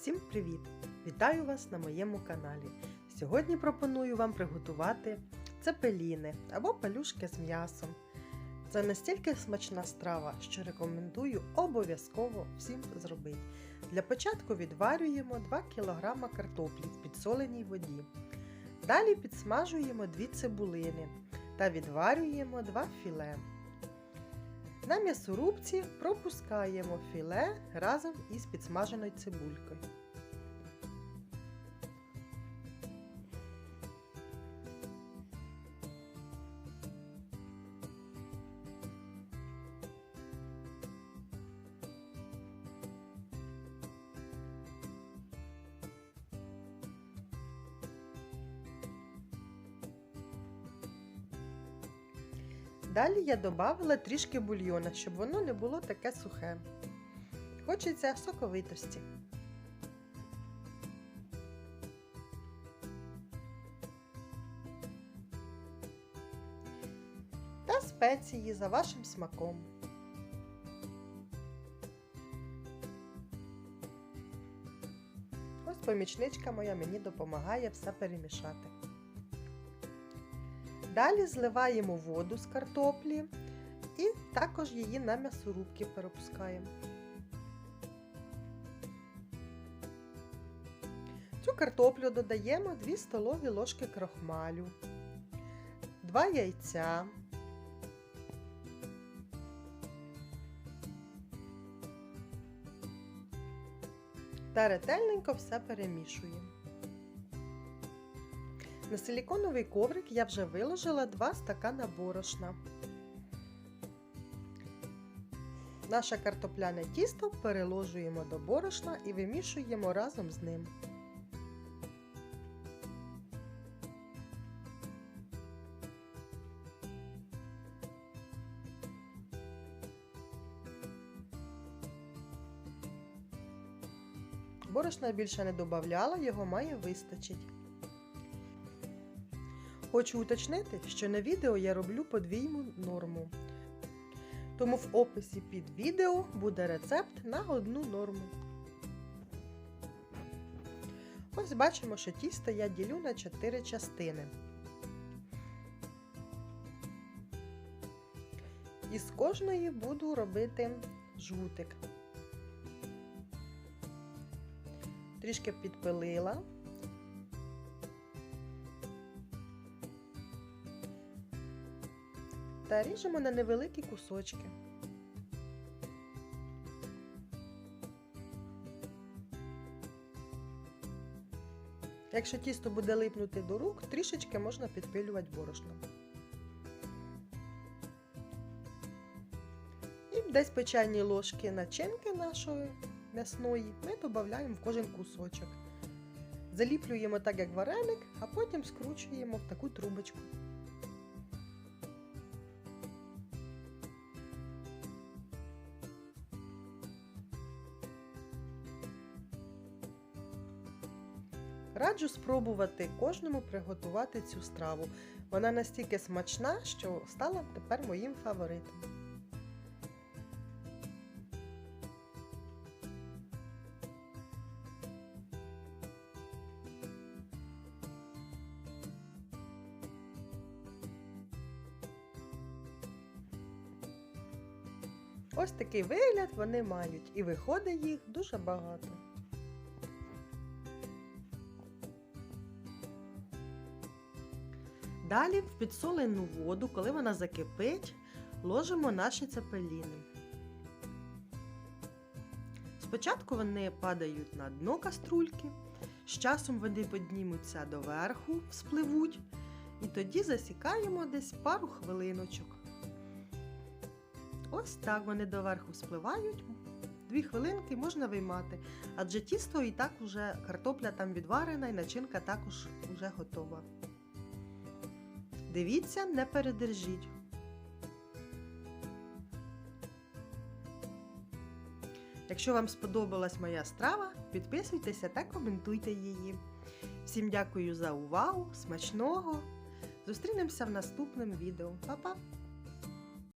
Всім привіт! Вітаю вас на моєму каналі. Сьогодні пропоную вам приготувати цепеліни або пелюшки з м'ясом. Це настільки смачна страва, що рекомендую обов'язково всім зробити. Для початку відварюємо 2 кг картоплі в підсоленій воді. Далі підсмажуємо 2 цибулини та відварюємо 2 філе. На м'ясорубці пропускаємо філе разом із підсмаженою цибулькою. Далі я додавала трішки бульйона, щоб воно не було таке сухе. Хочеться соковитості. Та спеції за вашим смаком. Ось помічничка моя мені допомагає все перемішати. Далі зливаємо воду з картоплі і також її на м'ясорубки перепускаємо. Цю картоплю додаємо 2 столові ложки крохмалю, 2 яйця, та ретельненько все перемішуємо. На силіконовий коврик я вже виложила 2 стакана борошна. Наше картопляне тісто переложуємо до борошна і вимішуємо разом з ним. Борошна більше не додавала, його має вистачить. Хочу уточнити, що на відео я роблю подвійну норму. Тому в описі під відео буде рецепт на одну норму. Ось бачимо, що тісто я ділю на 4 частини. І з кожної буду робити жгутик. Трішки підпилила. Та ріжемо на невеликі кусочки. Якщо тісто буде липнути до рук, трішечки можна підпилювати борошном. І десь по чайній ложки начинки нашої м'ясної ми додаємо в кожен кусочок. Заліплюємо так, як вареник, а потім скручуємо в таку трубочку. Раджу спробувати кожному приготувати цю страву. Вона настільки смачна, що стала тепер моїм фаворитом. Ось такий вигляд вони мають, і виходить їх дуже багато. Далі в підсолену воду, коли вона закипить, ложимо наші цепеліни. Спочатку вони падають на дно каструльки, з часом вони піднімуться доверху, вспливуть, і тоді засікаємо десь пару хвилиночок. Ось так вони доверху спливають. Дві хвилинки можна виймати, адже тісто і так уже картопля там відварена і начинка також вже готова. Дивіться, не передержіть. Якщо вам сподобалась моя страва, підписуйтеся та коментуйте її. Всім дякую за увагу, смачного! Зустрінемося в наступному відео. Па-па!